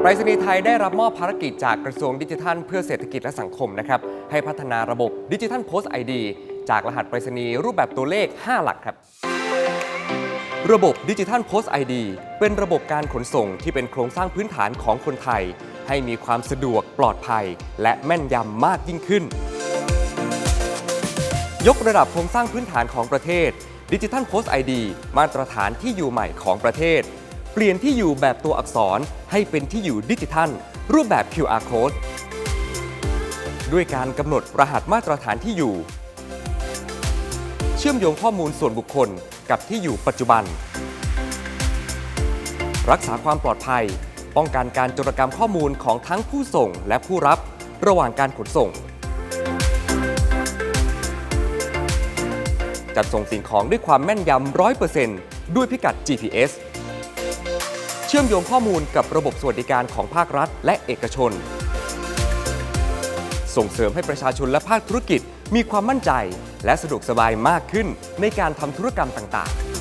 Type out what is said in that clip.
ไปรษณีย์ไทยได้รับมอบภารกิจจากกระทรวงดิจิทัล เพื่อเศรษฐกิจและสังคมนะครับให้พัฒนาระบบดิจิทัลโพสต์ไอดีจากรหัสไปรษณีย์รูปแบบตัวเลข 5 หลักครับ ระบบดิจิทัลโพสต์ไอดีเป็นระบบการขนส่งที่เป็นโครงสร้างพื้นฐานของคนไทย ให้มีความสะดวกปลอดภัย และแม่นยำมากยิ่งขึ้น ยกระดับโครงสร้างพื้นฐานของประเทศดิจิทัลโพสต์ไอดีมาตรฐานที่อยู่ใหม่ของประเทศ เปลี่ยนที่อยู่แบบตัวอักษรให้เป็นที่อยู่ดิจิทัล รูปแบบ QR code ด้วยการกำหนดรหัสมาตรฐานที่อยู่ เชื่อมโยงข้อมูลส่วนบุคคลกับที่อยู่ปัจจุบัน รักษาความปลอดภัย ป้องกันการโจรกรรมข้อมูลของทั้งผู้ส่งและผู้รับระหว่างการขนส่ง จัดส่งสิ่งของด้วยความแม่นยำ 100%ด้วยพิกัด GPS เชื่อมโยงข้อมูลกับระบบสวัสดิการของภาครัฐ และเอกชน ส่งเสริมให้ประชาชนและภาคธุรกิจมีความมั่นใจ และสะดวกสบายมากขึ้นในการทำธุรกรรมต่างๆ